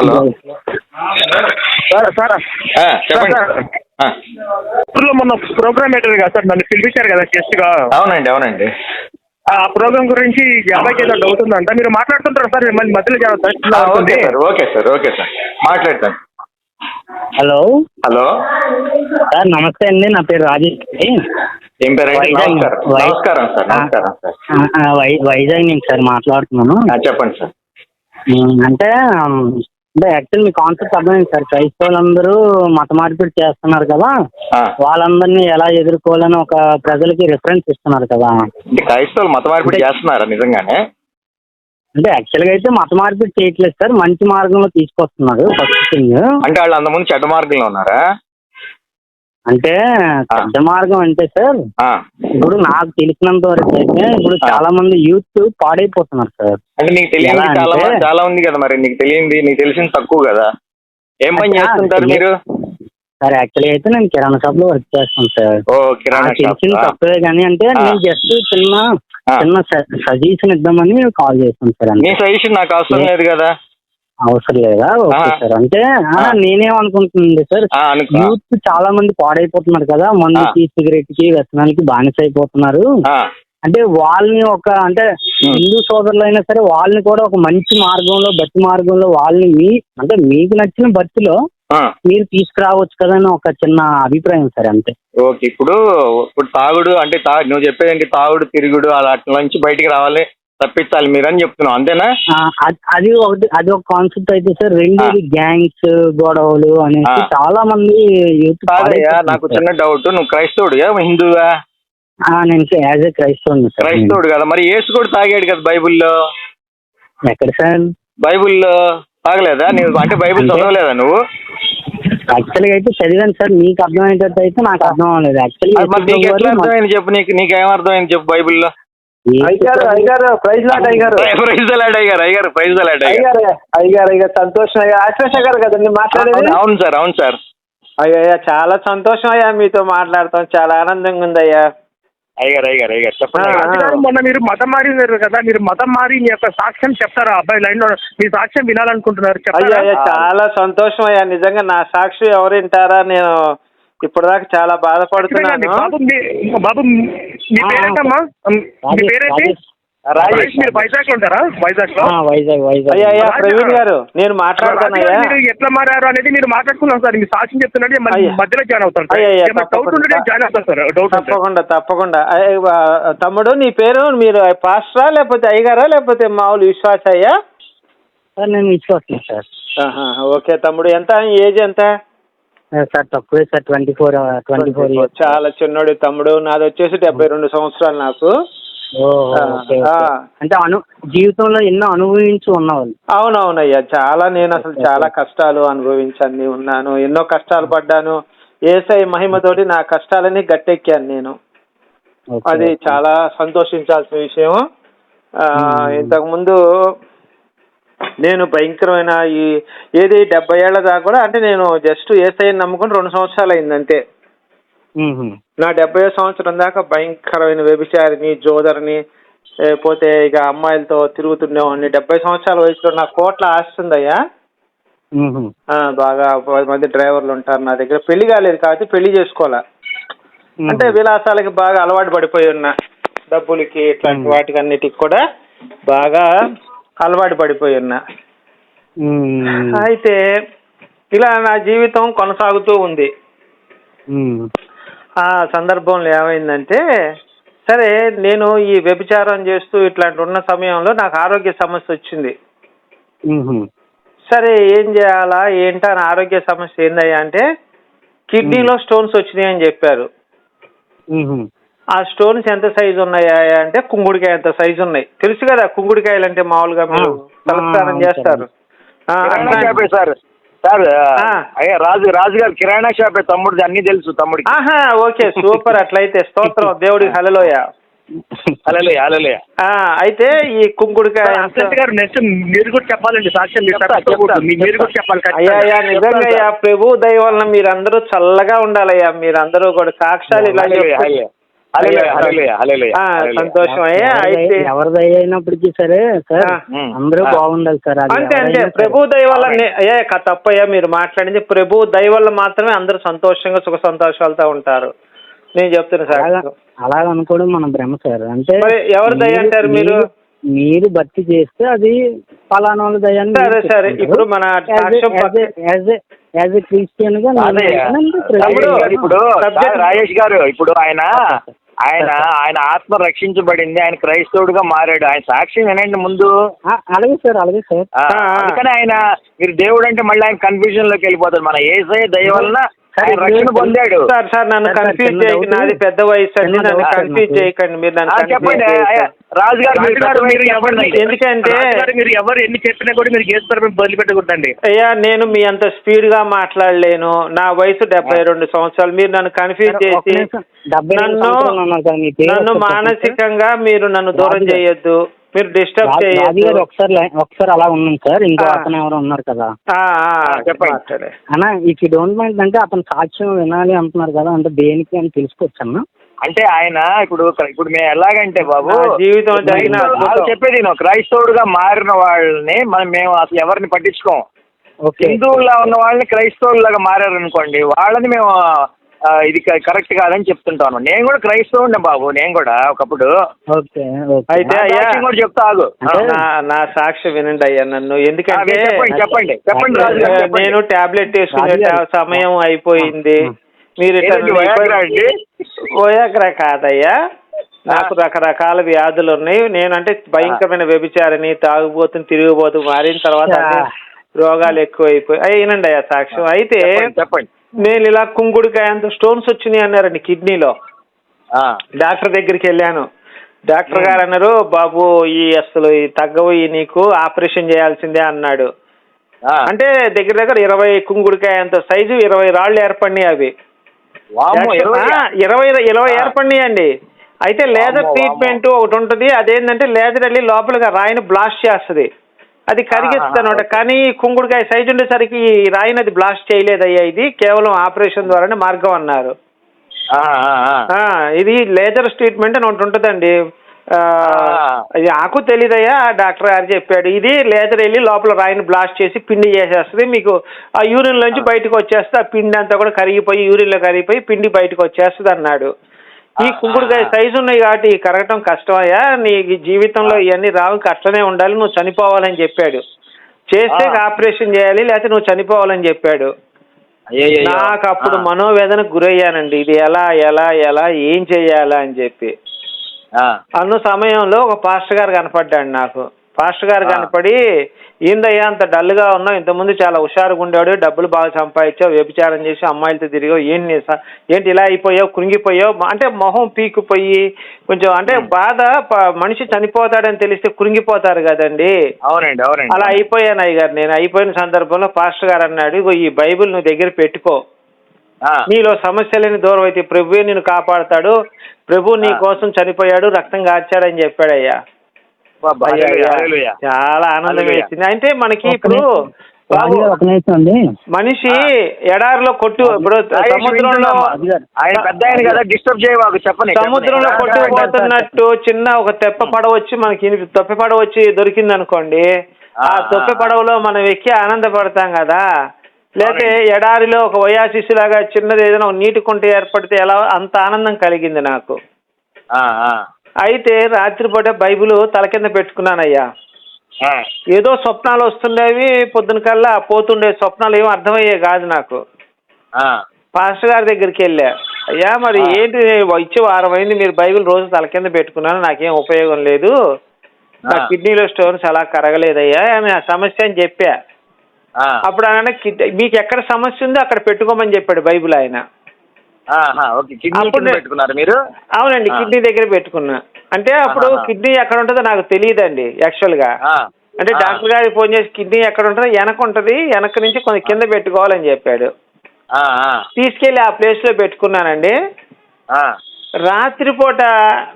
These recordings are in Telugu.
హలో. Sir sir. ఆ, చెప్పండి. సార్, ఆ, ఊర్లో మొన్న ప్రోగ్రామ్ పెట్టారు కదా సార్ నన్ను పిలిపించారు కదా గెస్ట్గా అవునండి అవునండి. ఆ ప్రోగ్రామ్ గురించి అబ్బాయికి ఏదో డౌట్ ఉందంట. మీరు మాట్లాడుతుంటారు సార్ మళ్ళీ మధ్యలో ఆ, okay sir okay sir okay sir. మాట్లాడతాను. హలో. హలో. సార్ నమస్తే అండి. నా పేరు రాజేష్ అండి. ఏం పేరు వైజాగ్ నమస్కారం వై- నమస్కారం సార్ నమస్కారం సార్. ఆ, ఆ, వై- వైజాగ్ నుంచి సార్ మాట్లాడుతున్నాను. ఆ, చెప్పండి సార్. ఉమ్, అంటే అంటే యాక్చువల్ మీ కాన్సెప్ట్ అర్థమైంది సార్. క్రైస్తవులందరూ మత మార్పిడి చేస్తున్నారు కదా. వాళ్ళందరినీ ఎలా ఎదుర్కోవాలని ఒక ప్రజలకి రిఫరెన్స్ ఇస్తున్నారు కదా. క్రైస్తవులు మత మార్పిడి చేస్తున్నారా నిజంగానే? అంటే యాక్చువల్గా అయితే మత మార్పిడి చేయట్లేదు సార్. మంచి మార్గంలో తీసుకొస్తున్నారు. First thing. అంటే వాళ్ళు అంతకుముందు చెడ్డ మార్గంలో ఉన్నారా? అంటే పెద్ద మార్గం అంటే సార్ ఇప్పుడు నాకు తెలిసినంత వరకు అయితే ఇప్పుడు చాలా మంది యూత్ పాడైపోతున్నారు సార్. అంటే నీకు తెలియంది చాలా ఉంది కదా మరి నీకు తెలియంది నీకు తెలిసింది తక్కువ కదా. ఏం పని చేస్తుంటారు మీరు? సార్ యాక్చువల్గా అయితే నేను కిరాణా షాప్లో వర్క్ చేస్తాను సార్. తెలిసింది తప్పే కానీ అంటే. నేను జస్ట్ చిన్న. చిన్న సజెషన్ ఇద్దామని కాల్ చేస్తాను సార్ సజెషన్ నాకు అవసరం లేదు కదా. అవసరం లేదా? ఓకే. సార్. అంటే. నేనేమనుకుంటుంది సార్. యూత్ చాలా మంది పాడైపోతున్నారు కదా. మందుకి సిగరెట్కి వ్యసనాలకి బానిస అయిపోతున్నారు అంటే వాళ్ళని ఒక అంటే. హిందూ సోదరులు అయినా సరే వాళ్ళని కూడా ఒక మంచి మార్గంలో భక్తి మార్గంలో వాళ్ళని మీ అంటే మీకు నచ్చిన భక్తిలో. మీరు తీసుకురావచ్చు కదా అని ఒక చిన్న అభిప్రాయం సార్ అంతే. ఓకే. ఇప్పుడు ఇప్పుడు తాగుడు అంటే తా నువ్వు చెప్పేది ఏంటి తాగుడు తిరుగుడు అలా అట్లా నుంచి బయటికి రావాలి. తప్పించాలి మీరని చెప్తున్నావు అంతేనా? అది- ఒకటి అది ఒక కాన్సెప్ట్ అయితే సార్ రెండోది గ్యాంగ్స్ గొడవలు అనేసి ఆ. చాలా మంది నాకు చిన్న డౌట్ నువ్వు క్రైస్తవుడుగా హిందువా? నేను యాజ్ ఏ నేను. క్రైస్తవుడు కదా మరి యేసు కూడా తాగాడు కదా బైబిల్లో? ఎక్కడ సార్? బైబిల్లో తాగలేదా? నువ్వు అంటే బైబిల్ చదవలేదా నువ్వు? యాక్చువల్గా అయితే చదివాను సార్ మీకు అర్థమయ్యేటట్టు అయితే నాకు అర్థం అవ్వలేదు. నీకు యాక్చువల్లీ చెప్పు నీకు నీకేం అర్థమైంది చెప్పు బైబిల్లో? అయ్యారు అయ్యారు ప్రైజ్ లాట్ అయ్యారు ప్రైజ్ అలాడ్ అయ్యారు అయ్యారు ప్రైజ్ అలాడ్ అయ్యారు అయ్యారు అయ్యారు అయ్యారు సంతోషం అయ్యా. గారు కదండి మాట్లాడేది? అవును సార్ అవును సార్. అయ్యా చాలా సంతోషం అయ్యా మీతో మాట్లాడతాం చాలా ఆనందంగా ఉందయ్యా. అయ్యారు అయ్యారు అయ్యారు చెప్పండి మొన్న మీరు మతం మారినారు కదా మీరు మతం మారి మీ యొక్క సాక్ష్యం చెప్తారా? అబ్బాయి లైన్లో మీ సాక్ష్యం వినాలనుకుంటున్నారు అయ్యా అయ్యా చాలా సంతోషం అయ్యా. నిజంగా నా సాక్షి ఎవరు వింటారా? నేను ఇప్పటిదాకా చాలా బాధపడుతున్నాను. బాబు మీ- బాబు మీ పేరేంటమ్మా? మీ పేరేంటి? రాజేష్ మీరు వైజాగ్లో ఉంటారా? వైజాగ్లో వైజాగ్ వైజాగ్. అయ్యా. ప్రవీణ్ గారు నేను మాట్లాడతానయ్యా మీరు ఎట్లా మారారు అనేది మీరు మాట్లాడుకున్నాం సార్. మీ సాక్ష్యం చెప్తున్నట్టు అయ్యా. మధ్యలో జాయిన్ అవుతారు సార్. అయ్యా, అయ్యా, ఏమైనా డౌట్ తప్పకుండా. ఉంటే నేను జాయిన్ అవుతాను సార్. డౌట్ ఉంటే. తప్పకుండా తప్పకుండా. అయ్య, ఆ, తమ్ముడు నీ పేరు మీరు పాస్టరా లేకపోతే అయ్యగారా లేకపోతే మామూలు విశ్వాస అయ్యా సార్ నేను ఇచ్చుకోవట్లేదు సార్. ఆహా, ఓకే తమ్ముడు. ఎంత? ఏజ్ ఎంత? సార్ తక్కువే sir twenty four twenty four చాలా చిన్నోడు తమ్ముడు నాది వచ్చేసి డెబ్బై రెండు సంవత్సరాలు నాకు. అంటే అను జీవితంలో ఎన్నో అనుభవించి ఉన్నవాళ్ళు. అవునవునయ్యా చాలా నేను అసలు చాలా కష్టాలు అనుభవించాను ఉన్నాను. ఎన్నో కష్టాలు పడ్డాను. ఏసై మహిమతోటి నా కష్టాలని గట్టెక్కాను నేను. అది. చాలా సంతోషించాల్సిన విషయం. ఆ, మ్మ్. నేను భయంకరమైన ఈ ఏది డెబ్బై ఏళ్ళ దాకా కూడా అంటే నేను జస్ట్ ఏసైని నమ్ముకుని రెండు సంవత్సరాలు అయింది అంతే. నా డెబ్బై సంవత్సరం దాకా భయంకరమైన వ్యభిచారిని జోదరిని లేకపోతే ఇక అమ్మాయిలతో తిరుగుతుండేవాడిని డెబ్బై సంవత్సరాల వయసులో నా కోట్ల ఆస్తి ఉందయ్యా మ్మ్. ఆ, బాగా పది మంది డ్రైవర్లు ఉంటారు నా దగ్గర పెళ్ళి కాలేదు కాబట్టి పెళ్ళి చేసుకోవాలా అంటే విలాసాలకి బాగా అలవాటు పడిపోయి ఉన్నా డబ్బులకి ఇట్లాంటి. వాటికి అన్నిటికి కూడా బాగా అలవాటు పడిపోయి ఉన్నా. అయితే ఇలా నా జీవితం కొనసాగుతూ ఉంది. ఆ సందర్భంలో ఏమైందంటే సరే నేను ఈ వ్యభిచారం చేస్తూ ఇట్లాంటి ఉన్న సమయంలో నాకు ఆరోగ్య సమస్య వచ్చింది. సరే ఏం చేయాలా ఏంటా అని ఆరోగ్య సమస్య ఏందయ్యా అంటే కిడ్నీలో స్టోన్స్ వచ్చినాయి అని చెప్పారు. ఆ స్టోన్స్ ఎంత సైజు ఉన్నాయా అంటే కుంగుడికాయ ఎంత సైజు ఉన్నాయి. తెలుసు కదా కుంగుడికాయలు అంటే మామూలుగా మీరు తలస్నానం చేస్తారు. సార్. అయ్యా రాజు రాజు గారు కిరాణా షాపే తమ్ముడు అన్ని తెలుసు తమ్ముడికి. ఆహా ఓకే సూపర్ అట్లయితే స్తోత్రం. దేవుడికి హలలోయ అయితే ఈ కుంకుడికాయ అసెంట్ గారు నెక్స్ట్ మీరు కూడా చెప్పాలండి సాక్ష్యం మీరు కూడా చెప్పాలి అయ్యా. నిజంగా ప్రభు దయ వలన మీరందరూ చల్లగా ఉండాలయ్యా. మీరందరూ కూడా సాక్ష్యాలు ఇలా హల్లెలూయా, చెప్పుకుంటూ- హల్లెలూయా. హల్లెలూయా, హల్లెలూయా, హల్లెలూయా, ఆ, హల్లెలూయా. సంతోషం అయ్యా అయితే ఎవరిదై అయినప్పటికీ సరే సార్. అందరూ. బాగుండాలి సార్ అది అంతే అంతే. ప్రభు దయ వల్ల అయ్యా తప్పయ్యా మీరు మాట్లాడింది ప్రభు దయ వల్ల మాత్రమే అందరూ సంతోషంగా సుఖ సంతోషాలతో ఉంటారు నేను చెప్తున్నా సార్ అలాగ అనుకోవడం మన భ్రమ సార్ అంటే మరి ఎవరి దయ అంటారు మీరు? మీరు భక్తి చేస్తే అది పలానా వాళ్ళ దయ సరే, సరే. ఇప్పుడు మన as a Christian గా ఇప్పుడు రాజేష్ గారు ఇప్పుడు ఆయన ఆయన ఆయన ఆత్మ రక్షించబడింది ఆయన క్రైస్తవుడిగా మారాడు. ఆయన సాక్ష్యం వినండి ముందు. అలాగే సార్ అలాగే సార్. అందుకని ఆయన మీరు దేవుడు అంటే మళ్ళీ ఆయన కన్ఫ్యూజన్లోకి వెళ్ళిపోతాడు మన ఏసఐ దయ వలన సరే, సార్ నన్ను కన్ఫ్యూజ్ చేయకండి. నాది పెద్ద వయసు అండి. నన్ను కన్ఫ్యూజ్. చేయకండి. మీరు నన్ను చెప్పండి. రాజు గారు ఎందుకంటే మీరు ఎవరు ఎన్ని చెప్పినా కూడా మీరు చేస్తారు మేము వదిలిపెట్టకూడదండి అయ్యా నేను మీ అంత స్పీడ్గా మాట్లాడలేను. నా వయసు డెబ్బై రెండు సంవత్సరాలు. మీరు నన్ను కన్ఫ్యూజ్ చేసి నన్ను నన్ను. మానసికంగా మీరు నన్ను దూరం. చేయొద్దు. మీరు డిస్టర్బ్ రాజు గారు ఒకసారి ఒకసారి అలా ఉన్నాం సార్. ఇంకో. అతను ఎవరో ఉన్నారు కదా. చెప్పండి. అన్న ఇఫ్ యూ డోంట్ మైండ్ అంటే అతను సాక్ష్యం వినాలి అంటున్నారు కదా అంటే దేనికి అని తెలుసుకోవచ్చు అన్న అంటే ఆయన ఇప్పుడు ఇప్పుడు మేము ఎలాగంటే బాబు జీవితం జరిగిన చెప్పేది నేను క్రైస్తవుడుగా మారిన వాళ్ళని మనం మేము అసలు ఎవరిని పట్టించుకోం. ఓకే. హిందువుల్లా ఉన్న వాళ్ళని క్రైస్తవుల్లాగా మారారనుకోండి వాళ్ళని మేము ఇది కరెక్ట్ కాదని చెప్తుంటాను. నేను కూడా క్రైస్తవుడిని బాబు నేను కూడా ఒకప్పుడు. Okay okay. అయితే అయ్యా సాక్ష్యం కూడా చెప్తా ఆగు. నా సాక్ష్యం వినండి అయ్యా నన్ను. ఎందుకంటే చెప్పండి చెప్పండి. నేను టాబ్లెట్ వేసుకునే. సమయం అయిపోయింది. మీరు? పోయాగ్రా కాదయ్యా. నాకు రకరకాల వ్యాధులు ఉన్నాయి. నేనంటే భయంకరమైన వ్యభిచారిని తాగుబోతుని తిరిగిపోతూ మారిన తర్వాత రోగాలు ఎక్కువైపోయి అయ్యి వినండి అయ్యా సాక్ష్యం. అయితే చెప్పండి, చెప్పండి. నేను ఇలా కుంగుడికాయ అంత స్టోన్స్ వచ్చినాయి అన్నారండి కిడ్నీలో. డాక్టర్ దగ్గరికి వెళ్ళాను. డాక్టర్ గారు అన్నారు బాబు ఈ అసలు ఈ తగ్గవు ఈ నీకు ఆపరేషన్ చేయాల్సిందే అన్నాడు. అంటే దగ్గర దగ్గర ఇరవై కుంగుడికాయ అంత సైజు ఇరవై రాళ్ళు ఏర్పడినాయి అవి. ఇరవై? ఇరవై. ఏర్పడినాయి అండి అయితే లేజర్ ట్రీట్మెంట్ ఒకటి ఉంటుంది అదేంటంటే లేజర్ వెళ్ళి లోపలిగా రాయిని బ్లాస్ట్ చేస్తుంది. అది ఓకే. కానీ కుంగుడికాయ సైజు ఉండేసరికి రాయిని అది బ్లాస్ట్ చేయలేదయ్యా ఇది. కేవలం ఆపరేషన్ ద్వారానే మార్గం అన్నారు. ఇది లేజర్ ట్రీట్మెంట్ అని ఒకటి ఉంటుందండి. నాకు తెలియదయ్యా డాక్టర్ గారు చెప్పాడు. ఇది లేజర్ వెళ్ళి లోపల రాయిని బ్లాస్ట్ చేసి పిండి చేసేస్తుంది. మీకు ఆ యూరిన్ నుంచి బయటకు వచ్చేస్తే ఆ పిండి అంతా కూడా కరిగిపోయి యూరిన్లో కరిగిపోయి పిండి బయటకు వచ్చేస్తుంది అన్నాడు. ఈ కుంకుడుకాయ. సైజు ఉన్నాయి కాబట్టి కరగటం కష్టమయ్యా. నీ జీవితంలో ఇవన్నీ రావు కష్టమే ఉండాలి నువ్వు చనిపోవాలని చెప్పాడు. చేస్తే. ఆపరేషన్ చేయాలి లేకపోతే నువ్వు చనిపోవాలని చెప్పాడు. నాకు అప్పుడు మనోవేదనకు గురయ్యానండి. ఇది ఎలా ఎలా ఎలా ఏం చెయ్యాలా అని చెప్పి. అన్న సమయంలో ఒక పాస్టర్ గారు కనపడ్డాడు నాకు. పాస్టర్ గారు. కనపడి ఏందయ్యా అంత డల్గా ఉన్నావు? ఇంతకుముందు చాలా హుషారుగా ఉండాడు డబ్బులు బాగా సంపాదించావు వ్యభిచారం చేసి అమ్మాయిలతో తిరిగావు ఏంటి ఏంటి ఇలా అయిపోయావు కృంగిపోయావు? అంటే మొహం పీకిపోయి కొంచెం అంటే బాధ మనిషి చనిపోతాడని తెలిస్తే కృంగిపోతారు కదండి. అవునండి అవునండి. అలా అయిపోయాను అయ్య గారు నేను అయిపోయిన సందర్భంలో పాస్టర్ గారు అన్నాడు "ఇగో ఈ బైబిల్ నువ్వు దగ్గర పెట్టుకో. నీలో సమస్యలని దూరం అయితే ప్రభువే నిన్ను కాపాడతాడు. ప్రభు నీ. కోసం చనిపోయాడు రక్తం కార్చాడని చెప్పాడయ్యా. చాలా ఆనందం. వేసింది. అంటే మనకి ఇప్పుడు మనిషి ఎడారిలో కొట్టు ఇప్పుడు సముద్రంలో డిస్టర్బ్ చేయవాకు చెప్పండి సముద్రంలో. కొట్టుకుపోతున్నట్టు చిన్న ఒక తెప్ప పడవ వచ్చి మనకి తెప్ప పడవ వచ్చి దొరికింది అనుకోండి ఆ తొప్పి. పడవలో మనం ఎక్కి ఆనందపడతాం కదా. లేకపోతే. ఎడారిలో ఒక వయాశిస్సు లాగా చిన్నది ఏదైనా ఒక నీటి కుంట ఏర్పడితే ఎలా అంత ఆనందం కలిగింది నాకు. ఆ, ఆ, అయితే రాత్రిపూట బైబిల్ తల కింద పెట్టుకున్నానయ్యా. ఏదో స్వప్నాలు వస్తుండేవి పొద్దున కల్లా పోతుండే స్వప్నాలు ఏమీ అర్థమయ్యే కాదు నాకు. పాస్టర్ గారి దగ్గరికి వెళ్ళా. అయ్యా మరి. ఏంటి వచ్చి వారం అయింది మీరు బైబిల్ రోజు తల కింద పెట్టుకున్నాను నాకేం ఉపయోగం లేదు. నా. కిడ్నీలో స్టోన్స్ అలా కరగలేదయ్యా అని ఆ సమస్య అని చెప్పా. అప్పుడు ఆయన మీకు ఎక్కడ సమస్య ఉందో అక్కడ పెట్టుకోమని చెప్పాడు బైబిల్ ఆయన. ఓకే. కిడ్నీ పెట్టుకున్నారు మీరు? అవునండి. కిడ్నీ దగ్గర పెట్టుకున్నా. అంటే అప్పుడు. కిడ్నీ ఎక్కడ ఉంటుందో నాకు తెలియదండి యాక్చువల్గా ఆ, అంటే ఆ, డాక్టర్ గారికి ఫోన్ చేసి కిడ్నీ ఎక్కడ ఉంటుందో వెనక ఉంటుంది వెనక నుంచి కొంచెం కింద పెట్టుకోవాలని చెప్పాడు. ఆ, ఆ, ఆ ప్లేస్లో పెట్టుకున్నానండి. రాత్రిపూట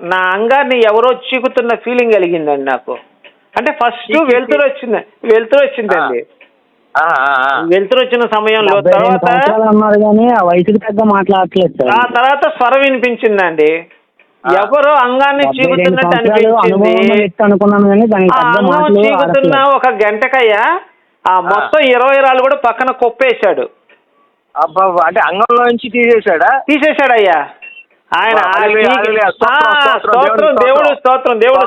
నా అంగాన్ని ఎవరో చీకుతున్న ఫీలింగ్ కలిగిందండి నాకు. అంటే ఫస్ట్ వెలుతురు వచ్చింది వెలుతురు వచ్చిందండి. వెలుతురు వచ్చిన సమయంలో తర్వాత అన్నారు కానీ ఆ వయసుకి తగ్గ మాట్లాడట్లేదు ఆ తర్వాత స్వరం వినిపించిందండి. ఎవరో అంగాన్ని ఉన్న అనిపించింది. చీకుతున్న ఆడట్లేదు. ఒక గంటకయ్యా ఆ మొత్తం ఇరవై రాళ్ళు కూడా పక్కన కుప్పేశాడు. అబ్బా అంటే అంగంలో నుంచి తీసేశాడా? తీసేశాడయ్యా. ఆయన స్తోత్రం, దేవుడు స్తోత్రం. దేవుడు.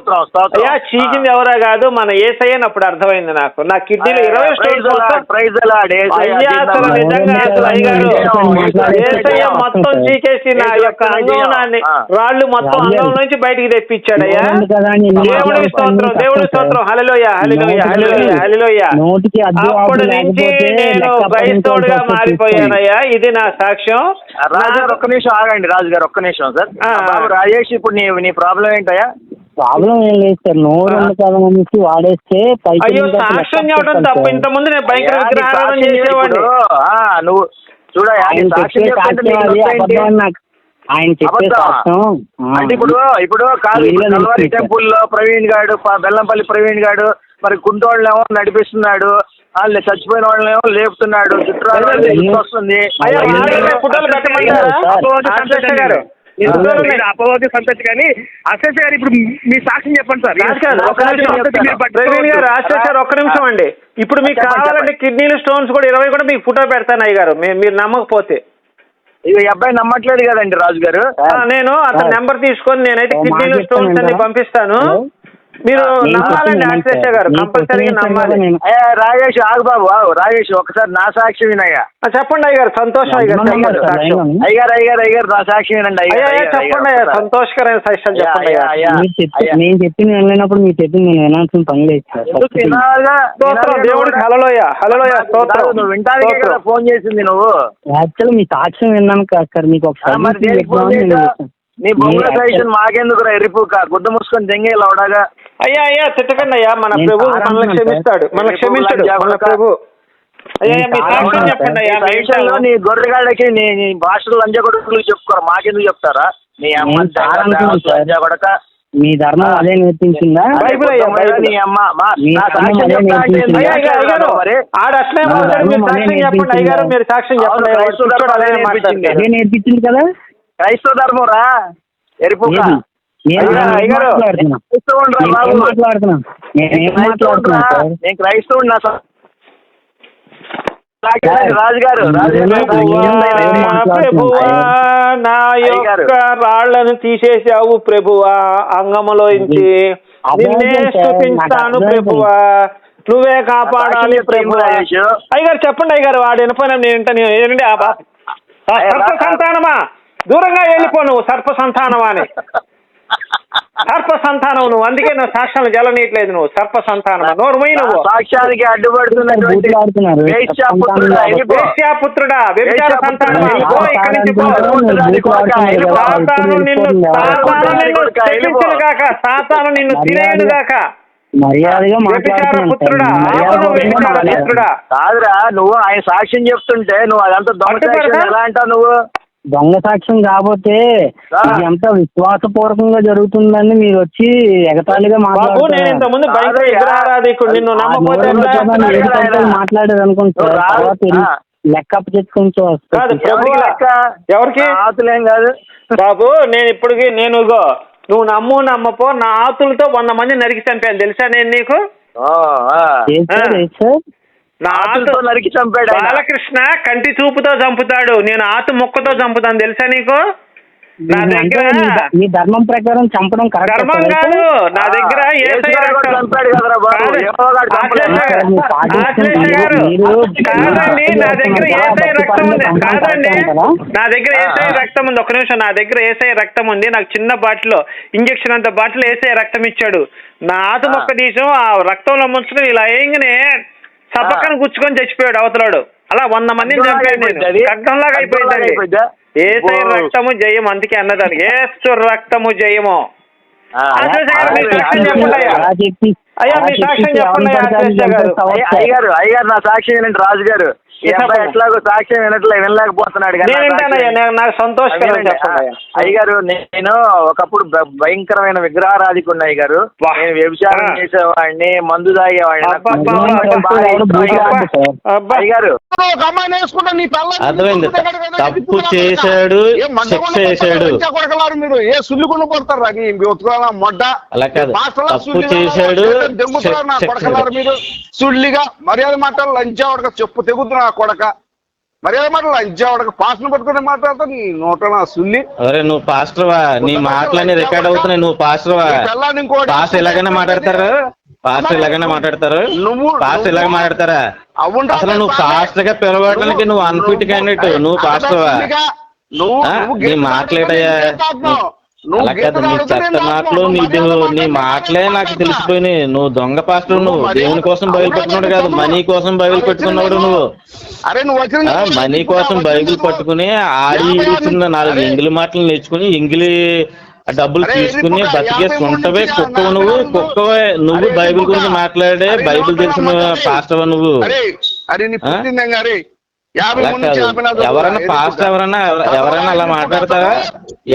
అయ్యా చీకింది ఎవరా కాదు మన ఏసయ్యని అప్పుడు అర్థమైంది నాకు. నా కిడ్నీలో ఇరవై స్టోన్స్ మొత్తం ప్రైజ్ అలాడ్ అయ్యా అసలు నిజంగా అసలు అయ్యగారు ఏసయ్య మొత్తం చీకేసి నా యొక్క అంగంనాన్ని రాళ్ళు మొత్తం అంగం నుంచి బయటికి అని ఎన్ని దేవుడి స్తోత్రం దేవుడి స్తోత్రం. హలిలోయ హలిలోయ హలిలోయ హలిలోయ అప్పటి నుంచి నేను క్రైస్తవుడిగా మారిపోయానయ్యా. ఇది నా సాక్ష్యం. రాజు గారు ఒక్క నిమిషం ఆగండి రాజు గారు ఒక్క నిమిషం సార్. బాబు రాజేష్ ఇప్పుడు నీ నీ ప్రాబ్లం ఏంటయ్యా? ప్రాబ్లం ఏం లేదు సార్. నోరు ఉంది కదా అనేసి వాడేస్తే అయ్యో సాక్ష్యం చెప్పడం తప్పు. ఇంత. ముందు నేను భయంకర విగ్రహారాధన ఆ, నువ్వు చూడయ్యా ఆయన చెప్పే సాక్ష్యం నీకు చెప్పే? సాక్ష్యం. అంటే ఇప్పుడు ఇప్పుడు కాదు. టెంపుల్లో ప్రవీణ్ గాడు బెల్లంపల్లి ప్రవీణ్ గాడు మరి కుంటోళ్ళనేమో నడిపిస్తున్నాడు వాళ్ళు చచ్చిపోయిన వాళ్ళనేమో లేపుతున్నాడు చుట్టూ వస్తుంది. మీరు అపవాది సంతతి కానీ అశేష్ గారు ఇప్పుడు మీ సాక్ష్యం చెప్పండి సార్ రాజు గారు, ఒక్క అపవాది నిమిషం. సంతతి మీరు ప్రవీణ్ గారు. ఆశీష్ గారు ఒక్క నిమిషం అండి ఇప్పుడు మీకు కావాలంటే. కిడ్నీలు స్టోన్స్ కూడా ఇరవై కూడా మీకు ఫోటో పెడతాను అయ్య గారు మీరు నమ్మకపోతే ఇక ఈ అబ్బాయి నమ్మట్లేదు కదండి రాజు గారు నేను అతని. నెంబర్ తీసుకొని నేనైతే కిడ్నీలు స్టోన్స్ అన్ని? పంపిస్తాను? మీరు నమ్మాలండి వినండి గారు సార్. మీకు కంపల్సరీగా వచ్చిన నమ్మాలి రాజేష్ ఆగు బాబు ఆగు రాజేష్ ఒకసారి నా సాక్షి వినయ్యా చెప్పండి అయ్య గారు సంతోషం అయ్య గారు నమ్మకం చెప్పండి సార్, సాక్ష్యం. లైన్లోని. అయ్యారు అయ్యారు అయ్యారు నా సాక్షి వినండి అయ్యా అయ్యారు అయ్యారు, చెప్పండి అయ్యారు అయ్యా ఒకసారి. సంతోషకరమైన అయ్యా, చెప్పండి. నేను చెప్పింది వినలేనప్పుడు మీరు చెప్పింది నేను వినాల్సిన పని లేదు సార్ ఎందుకు వినాలిగా? స్తోత్రం దేవుడికి నువ్వు హలలోయ హలలోయ కాదు, స్తోత్రం నువ్వు వింటానికే. ఫోన్ చేసింది నువ్వు యాక్చువల్ మీ సాక్ష్యం విన్నాను కాదు సార్ మీకు ఒక నీ బొమ్మల సజెషన్ మాకెందుకు రా ఎరిపుక గుద్ద మూసుకొని దెంగే లవడాగా అయ్యా అయ్యా తిట్టకండి అయ్యా మన ప్రభు మనల్ని క్షమిస్తాడు మనల్ని రేపు క్షమించాడు మన జాగ్రత్త. ప్రభు. నీ గొర్రెగాళ్ళకి నీ భాషలు లంజగొడుకులు చెప్పుకోరు మాకెందుకు చెప్తారా? నీ అమ్మ. లంజగొడక మీ ధర్మం అదే నేర్పించిందా? బైబిల్ అయ్యా, అమ్మ సాక్ష్యం మరి? మన చెప్పండి సాక్ష్యం చెప్పండి మాట్లాడతాడు. అదే నేర్పించింది కదా? క్రైస్తవ ధర్మం రా? నేను క్రైస్తవుడు క్రైస్తవుడు నా రాజుగారు. యొక్క రాళ్ళను తీసేసావు ప్రభువా అంగములోంచి అర్థమైంది నిన్నే అర్థమైంది. ప్రభువా. నువ్వే కాపాడాలి ప్రభువా. అయ్యగారు చెప్పండి అయ్యగారు వాడు వినపోయినా నేను వింటాను. ఏంటంటే సంతానమా? దూరంగా వెళ్ళిపో నువ్వు సర్ప సంతానమా అని. సర్ప సంతానం నువ్వు అందుకే నువ్వు సాక్ష్యాలు జలనీయట్లేదు నువ్వు సర్ప సంతానమా? నోరు మొయ్యి నువ్వు. సాక్ష్యానికి. వేశ్యాపుత్రుడా వ్యభిచార వేశ్యాపుత్రుడా, సంతానమా? వెళ్ళిపో. పో ఇక్కడి నుంచి పో. సాతాను నిన్ను సాతాను గాక. సాతాను నిన్ను తినేయును గాక. మర్యాదగా పుత్రుడా కాదురా నువ్వు ఆయన సాక్ష్యం చెప్తుంటే నువ్వు అదంతా దొంగ ఎలా అంటావు నువ్వు? దొంగ సాక్ష్యం కాకపోతే ఎంత విశ్వాసపూర్వకంగా జరుగుతుందని మీరు వచ్చి ఎగతాళిగా? మాట్లాడారు. తర్వాత ఆ. లెక్కప్. ప్రభు ఎవరికి లెక్క ఎవరికి? ఆతులేం కాదు. బాబు నేను ఇప్పటికి నేను ఇగో నువ్వు నమ్ము నమ్మపో నా ఆతులతో వంద మంది నరికి చంపాను. తెలుసా నేను నీకు? నా ఆతులతో నరికి చంపాడు. బాలకృష్ణ కంటి చూపుతో చంపుతాడు. నేను ఆతు మొక్కతో చంపుతాను. తెలుసా నీకు? నా దగ్గర మీ మీ ధర్మం ప్రకారం చంపడం ధర్మం కాదు నా దగ్గర కాదండి నా దగ్గర ఏసఐ రక్తం ఉంది. కాదండి నా దగ్గర ఏసఐ రక్తం ఉంది. ఒక నిమిషం. నా దగ్గర ఏసఐ రక్తం ఉంది. నాకు చిన్న బాటిల్ ఇంజక్షన్ అంత బాటిల్ ఏసఐ రక్తం ఇచ్చాడు. నా ఆత మొక్క తీసాం. ఆ రక్తంలో ముంచుకొని ఇలా వేయంగానే సపక్కన గుచ్చుకొని చచ్చిపోయాడు అవతలాడు అలా వంద మందిని? ఖడ్గంలాగా ఖడ్గంలాగా అయిపోయిందండి అయిపోయిందా? ఏసై. రక్తము జయం అందుకే అన్నదానికి ఏసు రక్తము జయము అయ్యా. మీ సాక్ష్యం చెప్పండి అయ్యా, ఎవరిని పడితే ఆశ్లేష గారు. చంపేస్తావా అయ్య- సార్? అయ్యగారు అయ్యగారు నా సాక్షి వినండి రాజు గారు ఎట్లాగో సాక్ష్యం వినట్లే వినలేకపోతున్నాడు నాకు సంతోషకరం. అయ్యగారు నేను ఒకప్పుడు భయంకరమైన విగ్రహారాధికుడిని అయ్యగారు. నేను వ్యభిచారం. చేసేవాడిని మందు తాగేవాడిని. అయ్యగారు. అర్థమైంది. తప్పు చేశాడు శిక్ష కొడకలారు మీరు? ఏ కొడతారు నాకు ఈ ఉతుకోవాలా మొడ్డ. అలా కాదు. తప్పు చేశాడు, మీరు. సుల్లిగా మర్యాద మాటలు లంచా ఉడక చెప్పు తెగుతున్నా నా కొడక. మర్యాద మాటలు లంచా ఉడక పాస్ను పట్టుకుని మాట్లాడతా నీ నోట నా సుల్లి అరే నువ్వు పాస్టర్వా నీ మాటలన్నీ రికార్డ్ అవుతున్నాయి. నువ్వు పాస్టర్వా పాస్టర్ ఇలాగనే మాట్లాడతారు? పాస్టర్ ఇలాగనే మాట్లాడతారు? నువ్వు- పాస్టర్ ఇలాగ మాట్లాడతారా? అవును అసలు నువ్వు పాస్టర్. గా పిలవడానికి నువ్వు అన్ఫిట్ క్యాండిడేట్ నువ్వు పాస్టర్వా నువ్వు నీ. నువ్వు అలా కాదు నీ చెత్త. మాటలు నీ మాటలే నాకు తెలిసిపోయినాయి. నువ్వు దొంగ పాస్టర్ నువ్వు దేవుని కోసం బైబిల్ పెట్టుకున్నాడు కాదు మనీ కోసం బైబిల్ పెట్టుకున్నాడు నువ్వు. అరే నువ్వు మనీ కోసం బైబిల్ పట్టుకుని ఆడి ఇచ్చిన నాలుగు ఎంగిలి మాటలు నేర్చుకుని ఎంగిలి డబ్బులు తీసుకుని బతికే సొంతవే నా- నువ్వు కుక్కవే. నువ్వు బైబిల్ గురించి మాట్లాడే బైబిల్ తెలిసిన. పాస్టర్ నువ్వు? అరే. ఎవరైనా? పాస్ట్ ఎవరైనా ఎవరైనా అలా మాట్లాడతారా?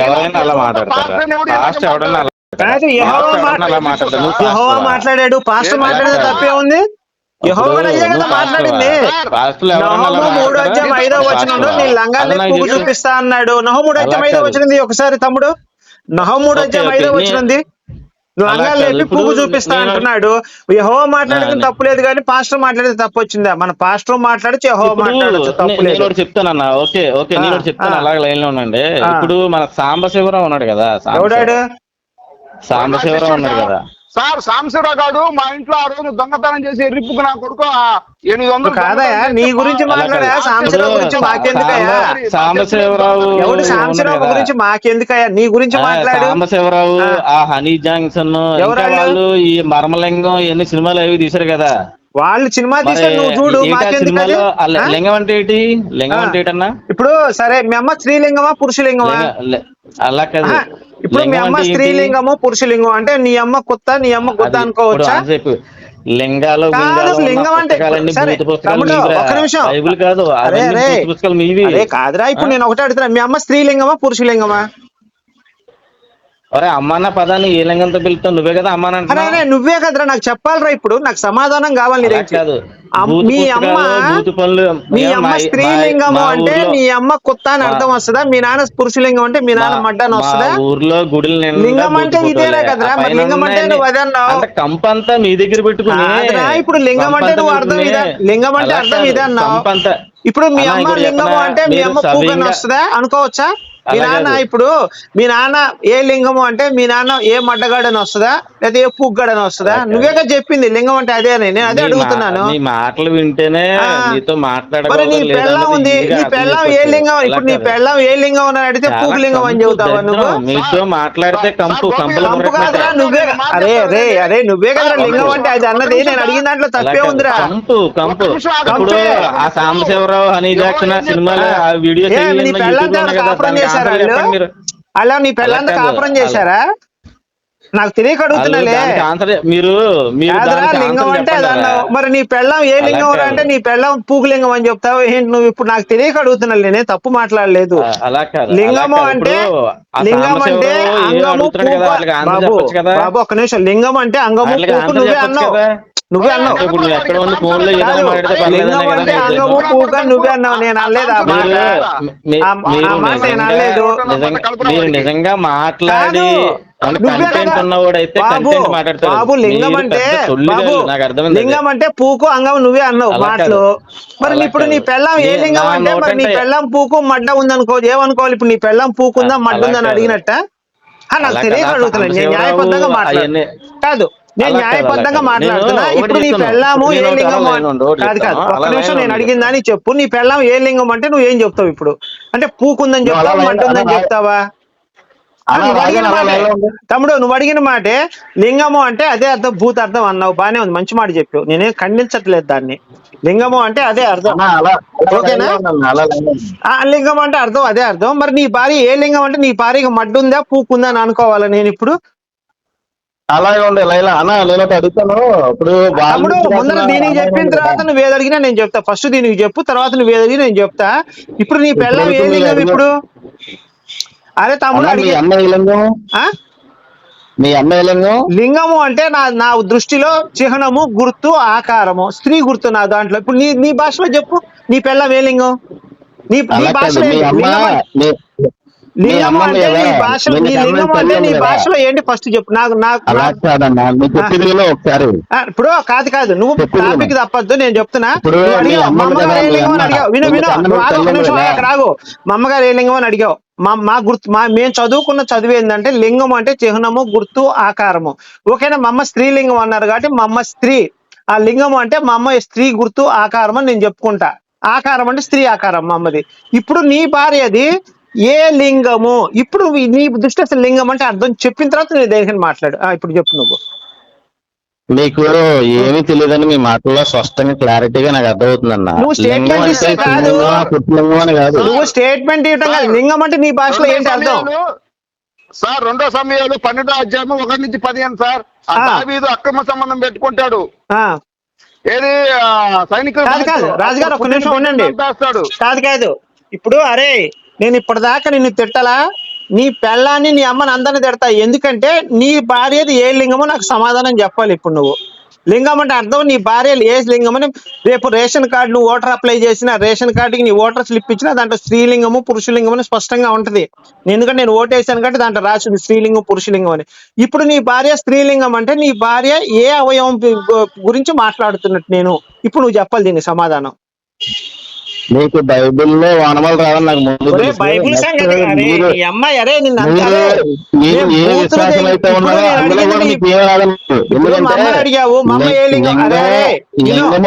ఎవరైనా అలా మాట్లాడతారా? పాస్ట్ ఎవరైనా అలా పాస్ట్ మాట్లాడతారు? మాట్లాడాడు. మాట్లాడేది మాట్లాడాడు? తప్పే ఉంది? మాట్లాడింది. నహోము మూడో? అధ్యాయం ఐదో వచనంలో నీ లంగాన్ని పువ్వు. చూపిస్తా అన్నాడు. నహో మూడో అధ్యాయం ఐదో. వచ్చింది ఒకసారి తమ్ముడు. నహో మూడో అధ్యాయం. ఐదో వచ్చింది లంగాలు పువ్వు చూపిస్తా నేను- అంటున్నాడు. యహో మాట్లాడడం ఆ, తప్పు లేదు కానీ పాస్టర్ మాట్లాడేది తప్పు వచ్చిందా? మన పాస్టర్ మాట్లాడచ్చు యహో మాట్లాడచ్చు తప్పు లేదు. చెప్తానన్నా ఓకే ఓకే నేను చెప్తాను. అలాగే లైన్లో ఉండండి. ఇప్పుడు మన సాంబశివరావు ఉన్నాడు కదా ఎవడాడు? సాంబశివరావు ఉన్నాడు కదా. సార్ సాంబశివరావు గారు మా ఇంట్లో ఆ రోజు దొంగతనం చేసి ఎర్రిప్పుకు నా కొడుకు ఆ ఎనిమిది వందలు దొంగతనం నీ గురించి మాట్లాడా. సాంబశివరావు గురించి మాకెందుకయ్యా సాంబ- సాంబశివరావు ఎవడు సాంబశివరావు. గురించి మాకెందుకయ్యా నీ గురించి ఆ, మాట్లాడు సాంబశివరావు ఆ. హనీ ఇంకా వాళ్ళు? ఈ మర్మలింగం ఇవన్నీ సినిమాలు అవి తీశారు కదా వాళ్ళు సినిమా తీసారు నువ్వు చూడు? లింగం అంటే ఏంటి? లింగం. అంటే ఏంటన్నా? ఇప్పుడు సరే మీ అమ్మ స్త్రీలింగమా పురుషలింగమా? అలా కాదు. ఇప్పుడు మీ అమ్మ? స్త్రీలింగము పురుషలింగం అంటే నీ అమ్మ కొత్త నీ అమ్మ కొత్త అనుకోవచ్చా? లింగాలు లింగం అంటే- నిమిషం. బైబిల్ కాదు కాదురా ఇప్పుడు? నేను ఒకటే అడుగుతున్నా. మీ అమ్మ స్త్రీలింగమా పురుషలింగమా? అరే అమ్మాన్న పదాన్ని ఏ లింగంతో పిలుస్తావు నువ్వే కదా అమ్మాని అరే నువ్వే కదరా నాకు చెప్పాలిరా ఇప్పుడు నాకు సమాధానం కావాలి. కాదు మీ అమ్మ మీ అమ్మ స్త్రీలింగము అంటే మీ అమ్మ కొత్త అని అర్థం వస్తుందా మీ నాన్న పురుషలింగం అంటే మీ నాన్న మడ్డ అని వస్తుందా ఊర్లో గుడిలు నిండా లింగం అంటే. ఇదేనా కదరా? మరి లింగం అంటే నువ్వు అదే అన్నావు. అంటే కంపంతా మీ దగ్గర పెట్టుకుని ఇప్పుడు లింగం అంటే నువ్వు అర్థం ఇదే లింగం అంటే అర్థం. ఇదే అన్నావు ఇప్పుడు మీ అమ్మ లింగము? అంటే మీ అమ్మ సవ్యంగా- వస్తుందా అనుకోవచ్చా మీ నాన్న కాదు. ఇప్పుడు మీ నాన్న ఏ లింగము అంటే మీ నాన్న ఏ మడ్డగాడని వస్తుందా? లేదా ఏ పూగ్గడని వస్తుందా? కాదు. నువ్వేగా చెప్పింది లింగం అంటే అదే అని. నేను అదే అడుగుతున్నాను. నీ మాటలు వింటేనే. నీతో మరి నీ పెళ్ళం ఉంది. నీ పెళ్ళం ఏ లింగం? ఇప్పుడు నీ పెళ్ళం ఏ లింగం అని అడిగితే పూగు లింగం అని చెబుతావా నువ్వు? మీతో మాట్లాడితే కంపు కంపు కాదురా. నువ్వే అరే అరే అరే నువ్వే కదరా లింగం అంటే అది అన్నది నేను అడిగిన దాంట్లో తప్పే కాదు. ఉందిరా. కంపు కంపు. ఇప్పుడు ఆ సాంబశివరావు హనీ జాక్సన్ ఆ సినిమాలు ఆ వీడియోస్ చేశారా వాళ్ళు అలా నీ కాదు. కాపురం చేశారా? నాకు తెలియక అడుగుతున్నాలే మీరు లింగం అంటే. మరి నీ పెళ్ళం ఏ లింగం. అంటే నీ పెళ్ళం పూగు లింగం అని చెప్తావు? ఏంటి నువ్వు ఇప్పుడు నాకు తెలియక అడుగుతున్నా నేనే తప్పు మాట్లాడలేదు. లింగము. అంటే లింగం అంటే అంగము బాబు ఒక్క నిమిషం. లింగం అంటే అంగము పూకు నువ్వే అన్నావు. నువ్వే అన్నావు. ఇప్పుడు నువ్వు ఎక్కడ ఉండి ఫోన్లో ఏదో మాట్లాడితే పూక నువ్వే అన్నావు నేను అనలేదు? మీరు నిజంగా- మాట్లాడి కంటెంట్. ఉన్నవాడైతే కంటెంట్ బాబు లింగం అంటే నాకు అర్థమైంది. లింగం అంటే పూకు అంగం నువ్వే అన్నావు మాటలు. మరి ఇప్పుడు నీ. పెళ్ళం ఏ లింగం నా అంటే మరి నీ పెళ్ళం పూకు మడ్డ ఉందనుకో ఏమనుకోవాలి? ఇప్పుడు నీ పెళ్ళం పూకు ఉందా అలా మడ్డ ఉందని. అడిగినట్ట? నాకు కాదు. అడుగుతున్నాను నేను న్యాయబద్ధంగా మాట్లాడు. కాదు. నేను న్యాయబద్ధంగా. మాట్లాడుతున్నా. నేను ఇప్పుడు నీ పెళ్ళాము ఏ లింగం కాదు కాదు. ఒక్క నిమిషం నేను ఉండు. అడిగిందని చెప్పు. నీ పెళ్ళం ఏ లింగం అంటే నువ్వు ఏం చెప్తావు ఇప్పుడు? అంటే పూకుందని చెప్తావా అలా- చెప్తావా? నువ్వు అడిగిన మాటే. తమ్ముడు నువ్వు అడిగిన మాటే లింగము అంటే అదే అర్థం భూత అర్థం అన్నావు. బానే ఉంది మంచి మాట చెప్పావు. నేనేం ఖండించట్లేదు దాన్ని. లింగము అంటే అదే అర్థం. ఓకేనా? ఆ లింగం అంటే అర్థం అదే అర్థం. మరి నీ భార్య ఏ లింగం అంటే నీ భార్యకి మడ్డు ఉందా పూకుందా అని అనుకోవాలా నేను ఇప్పుడు? అలాగే ఉండే లైలా. అన్న నేను ఒకటి అడుగుతాను. ఇప్పుడు తమ్ముడు ముందర దీనికి చెప్పిన తర్వాత నువ్వు ఏది అడిగినా నేను చెప్తా. ఫస్ట్ దీనికి చెప్పు తర్వాత నువ్వు ఏది అడిగినా నేను చెప్తా. ఇప్పుడు నీ పెళ్ళం ఏ ఇప్పుడు. అరే తమ్ముడు మీ అడిగి అమ్మ ఏ లింగం? మీ లింగము అంటే నా నా దృష్టిలో చిహ్నము గుర్తు ఆకారము. స్త్రీ గుర్తు నా దాంట్లో. ఇప్పుడు నీ నీ భాషలో చెప్పు. నీ పెళ్ళం ఏ లింగం? నీ భాషలో భాషలో ఏంటి? ఫస్ట్ చెప్పు. నాకు నాకు ఒకసారి. ఇప్పుడు కాదు కాదు. నువ్వు. టాపిక్ తప్పద్దు నేను చెప్తున్నా. విను మీ విను ఆగు మా అమ్మగారు ఏ లింగం అని అడిగావు? మా మా గుర్తు మా మేము చదువుకున్న చదువు ఏంటంటే లింగం అంటే చిహ్నము గుర్తు ఆకారము. ఓకేనా? మా అమ్మ స్త్రీలింగం అన్నారు కాబట్టి మా అమ్మ స్త్రీ. ఆ లింగం అంటే మా అమ్మ స్త్రీ గుర్తు ఆకారం అని నేను చెప్పుకుంటా. ఆకారం అంటే స్త్రీ ఆకారం మా అమ్మది. ఇప్పుడు నీ భార్యది ఏ లింగము? ఇప్పుడు నీ దృష్టి అసలు లింగం అంటే అర్థం చెప్పిన తర్వాత నేను దేనికని మాట్లాడు. ఆ, ఇప్పుడు చెప్పు నువ్వు. మీకు ఏమీ తెలియదని మీ మాటల్లో స్పష్టంగా క్లారిటీగా నాకు అర్థమవుతుందన్న. నువ్వు కాదు. కాదు. నువ్వు స్టేట్మెంట్ ఇవ్వటం కాదు. లింగం అంటే నీ భాషలో రెండో ఏంటి అర్థం? సమయాలు- సార్ రెండో సమయాలు పన్నెండో అధ్యాయం ఒకటి నుంచి పదిహేను సార్. దావీదు అక్రమ సంబంధం పెట్టుకుంటాడు. ఆ, ఏది? సైనికుల రాజుగారు ఒక్క నిమిషం ఉండండి. కాదు కాదు. ఇప్పుడు అరే నేను ఇప్పటిదాకా నిన్ను తిట్టలా నీ పెళ్ళాన్ని నీ అమ్మని అందరిని తిడతా. ఎందుకంటే నీ భార్యది ఏ లింగమో నాకు సమాధానం చెప్పాలి ఇప్పుడు నువ్వు. లింగం అంటే అర్థం నీ భార్య ఏ లింగం అని రేపు రేషన్ కార్డు నువ్వు ఓటర్ అప్లై చేసిన రేషన్ కార్డుకి నీ ఓటర్ స్లిప్ ఇచ్చినా దాంట్లో స్త్రీలింగము పురుషలింగం అని స్పష్టంగా ఉంటది. ఎందుకంటే నేను ఓటేసాను కాబట్టి దాంట్లో రాసింది స్త్రీలింగం పురుషలింగం అని. ఇప్పుడు నీ భార్య స్త్రీలింగం అంటే నీ భార్య ఏ అవయవం గురించి మాట్లాడుతున్నట్టు నేను. ఇప్పుడు నువ్వు చెప్పాలి దీనికి సమాధానం. మీకు బైబిల్లో వానమాలు రావని నాకు ముందు. బైబిల్ సంగతి అమ్మాయి అరే నేను ఏ విశ్వాసం అయితే అందులో కూడా మీకు ఏం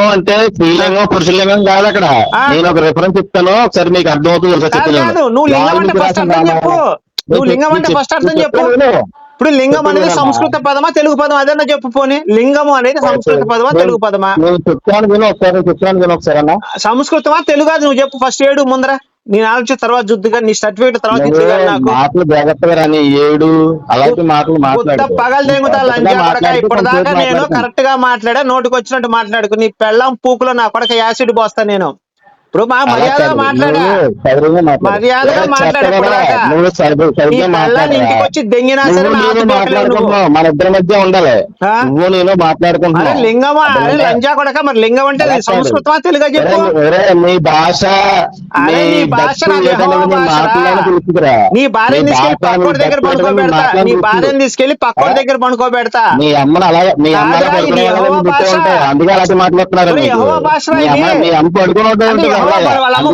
అంటే స్త్రీలింగం పురుషలింగం కాదు అక్కడ. నేను ఒక రిఫరెన్స్ ఇస్తాను ఒకసారి మీకు అర్థమవుతుంది ఒకసారి నువ్వు లింగం అంటే ఫస్ట్ అర్థం చెప్పు. నువ్వు లింగం అంటే ఫస్ట్ అర్థం చెప్పు. ఇప్పుడు లింగం అనేది సంస్కృత పదమా తెలుగు పదమా? అదన్నా చెప్పు పోనీ. లింగము అనేది సంస్కృత పదమా తెలుగు పదమా? సంస్కృతమా తెలుగు? అది నువ్వు చెప్పు ఫస్ట్ ఏడు ముందర. నేను ఆలోచించిన తర్వాత జుద్దుగా నీ సర్టిఫికేట్ తర్వాత మాటలు జాగ్రత్తగా రాని ఏడు అలాంటి మాటలు పగలు తెగుతా ఇప్పటిదాకా నేను కరెక్ట్గా మాట్లాడా నోటికి వచ్చినట్టు మాట్లాడుకు. నీ పెళ్ళం పూకులో నా కొడక యాసిడ్ పోస్తా నేను. ఇప్పుడు మా మర్యాద మాట్లాడా మర్యాదగా మాట్లాడు? ఇంటికి వచ్చి దెంగినా సరే మన ఇద్దరి మధ్య ఉండాలి? నువ్వు నేను అరే అర్థమైందా? లంజా కొడక మరి లింగం అంటే. సంస్కృతమా తెలుగా చెప్పు నీ భాష నీ భాష నీ భార్యని తీసుకెళ్ళి పక్కోడి దగ్గర పడుకోబెడతా నీ తెలుసు. భార్యని తీసుకెళ్ళి పక్కోడి ఆ? దగ్గర పడుకోబెడతా మీ అమ్మని అలా మీ అమ్మ. అందుకే అలాంటి మాట్లాడుతున్నారు. మీ అమ్మ పడుకుని వాళ్ళ అమ్మ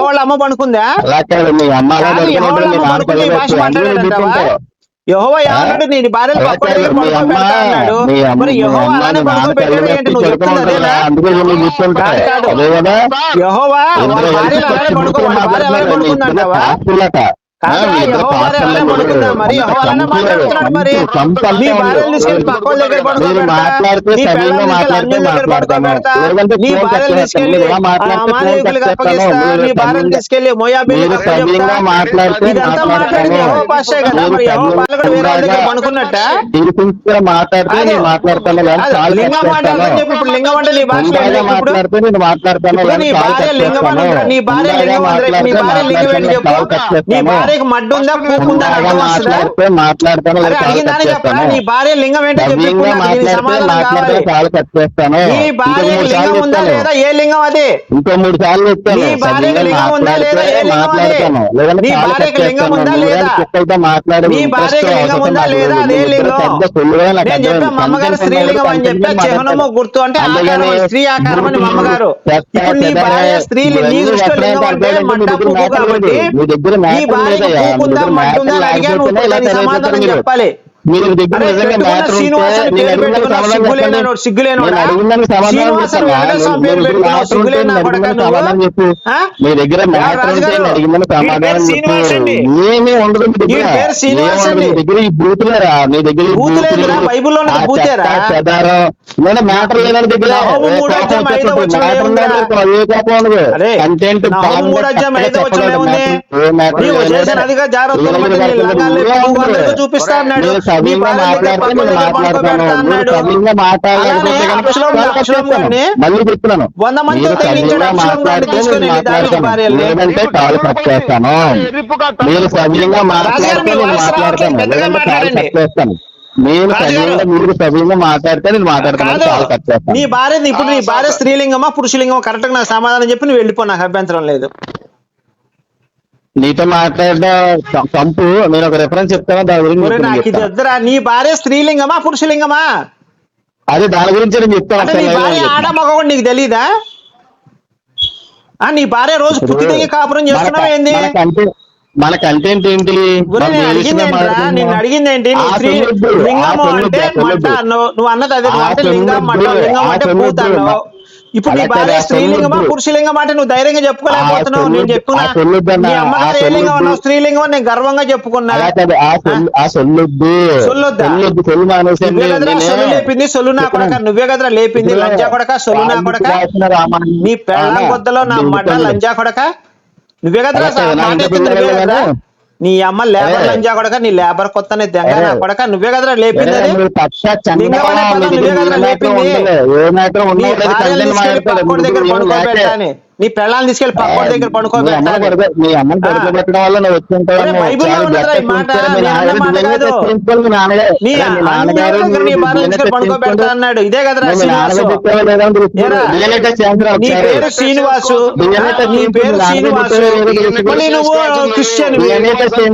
వాళ్ళ అమ్మ పడుకుందా? యెహోవా మీరు. యెహోవా ఏమన్నాడు మరి యెహోవా అలానే పడుకోబెట్టాడు ఏంటి నువ్వు అలానే భార్య అలానే పడుకుందంటావా? మాట్లాడితే సరిగ్గా మాట్లాడితే మాట్లాడతాను. ఇలా మాట్లాడితే మాట్లాడతాను. మాట్లాడితే. నేను మాట్లాడతాను నేను మాట్లాడతాను కాల్ కట్ చేస్తాను. భార్యకి మడ్డు ఉందా? పూకుందా నీ భార్య లింగం ఏంటో చెప్పు ఇప్పుడు సవ్యంగా నాకు దీనికి మాట్లాడితే సమాధానం మాట్లాడితే కావాలి కాల్ కట్ చేస్తాను. నీ ఇంకో భార్య మూడు లింగం ఉందా లేదా? ఏ లింగం అది? ఇంకో మూడు సార్లు చెప్తాను. లింగం ఉందా లేదా? ఏ లింగం మాట్లాడతాను. లేదంటే ఉందా లేదా? మాట్లాడే. లింగం ఉందా. అదే లింగం. అమ్మగారు స్త్రీలింగం అని చెప్పా చిహ్నము. గుర్తు అంటే ఆకారం స్త్రీ ఆకారం అని అమ్మగారు ఇప్పుడు నీ భార్య స్త్రీ నీ దృష్టిలో లింగం అంటే కాబట్టి నీ మ్యాటర్ పూకుందా దగ్గర మట్టు ఉందా అని అడిగాను సమాధానం. చెప్పాలి మీరు దగ్గర నిజంగా మ్యాటర్ సమాధానం చెప్పు? మీ దగ్గర మ్యాటర్ ఉంటే సమాధానం. చెప్పు ఏమీ ఉండదు మీ దగ్గర. మీ. దగ్గర ఈ బూతులేరా? మీ దగ్గర చెదారం. నేను మ్యాటర్ లేదని కంటెంట్ చూపిస్తా అన్నాడు. సవ్యంగా మాట్లాడితే నేను మాట్లాడతాను మీరు. సవ్యంగా మాట్లాడలేకపోతే కాల్ మళ్ళీ చెప్తున్నాను. మీరు సవ్యంగా మాట్లాడితే నేను మాట్లాడతాను. లేదంటే కాల్ కట్ చేస్తాను. మీరు సవ్యంగా మాట్లాడితే నేను మాట్లాడతాను. లేదంటే కాల్. కట్ చేస్తాను. నేను. సవ్యంగా మీరు సవ్యంగా మాట్లాడితే నేను మాట్లాడతాను. కాదు. చాలా కట్ చేస్తాను. నీ భార్య ఇప్పుడు నీ భార్య. స్త్రీలింగమా పురుషలింగమా కరెక్ట్గా నాకు సమాధానం చెప్పి నువ్వు వెళ్ళిపో నాకు అభ్యంతరం లేదు. నీతో మాట్లాడిన కంపు నేను ఒక రెఫరెన్స్ చెప్తాను? దాని గురించి నీ భార్య స్త్రీలింగమా పురుషలింగమా? అదే దాని గురించి నేను చెప్తాను. ఆడ నీకు తెలీదా? ఆ నీ భార్య రోజు పుట్టి దిగి కాపురం చేస్తున్నావు ఏంది? మన కంటెంట్ ఏంటి నేను అడిగింది ఏంటి? లింగము అంటే అన్నావు. నువ్వు అన్నది అదే లింగం మట్ట లింగం అంటే పూత ఇప్పుడు నీ భార్య స్త్రీలింగమా. పురుషలింగమా అంటే నువ్వు ధైర్యంగా చెప్పుకోలేకపోతున్నావు నేను చెప్పుకున్నా. స్త్రీలింగం నేను గర్వంగా చెప్పుకున్నా. లేపింది సొల్లు నా కొడక నువ్వే కదరా లేపింది లంజా కొడక సొల్లు నా కొడక. నీ పెళ్ళం కొద్దలో నా మడ్డ లంజా కొడక. నువ్వే కదరా. నా అమ్మ లేబర్. లంజా కొడక నీ లేబర్ దెంగ ఏ. కొడక నువ్వే కదరా లేపింది నువ్వే కదరా లేపింది నీ దగ్గర నీ పెళ్ళాన్ని తీసుకెళ్ళి పక్కోడి దగ్గర పడుకోబెడతా అన్నాడు. ఇదే కదరా శ్రీనివాసు. ఏరా? నీ పేరు శ్రీనివాసు. నీ పేరు శ్రీనివాసు. మళ్ళీ నువ్వు క్రిస్టియన్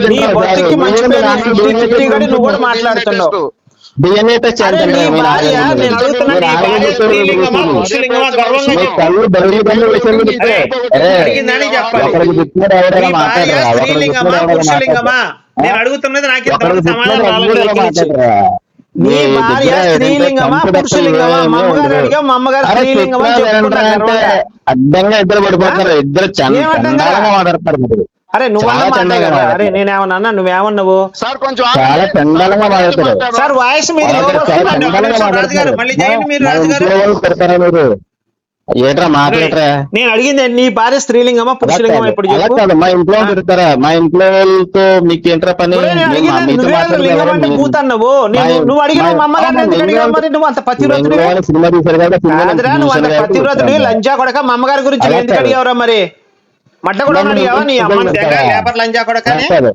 నీ బతుకి మంచి పేరు ఫిఫ్టీ ఫిఫ్టీ గడి నువ్వు కూడా మాట్లాడుతున్నావు. నేను అడుగుతున్నది నాకు సమాధానం. నీ భార్య స్త్రీలింగమా పురుషలింగమా? మా అమ్మగారు అడిగా మా అమ్మగారు స్త్రీలింగమా గర్వంగా. అడ్డంగా ఇద్దరు పడిపోతున్నారు. ఇద్దరు? చండాలంగా మాట్లాడతారు అరే నువ్వన్న కదా. అరే. నేనేమన్నా అన్నా నువ్వేమన్నావు? సార్ కొంచెం చాలా చండాలంగా మాట్లాడతారు సార్ వాయిస్ మీద మీరు ఏట్రా మాట్లాడరా నేను అడిగింది నీ భార్య స్త్రీలింగమా పురుషలింగమా ఇప్పుడు అలా చెప్పు? కాదు. మా ఇంట్లో పెడతారా? మా ఇంట్లో వాళ్ళతో మీకు ఏంట్రా పని మీతో నువ్వే అడిగిన మా- మా అమ్మగారిని ఎందుకు మా అడిగావు? ఇంట్లో మరి నువ్వు అంత సినిమా కదా నువ్వు. లంజా కొడక మా అమ్మగారి గురించి ఎందుకు. అడిగావురా మరి? మడ్డ కూడా నన్ను అడిగావా నీ ఎందుకు అమ్మని తెగ పెడతారా? లేబర్ లంజా కొడక అని? కాదు.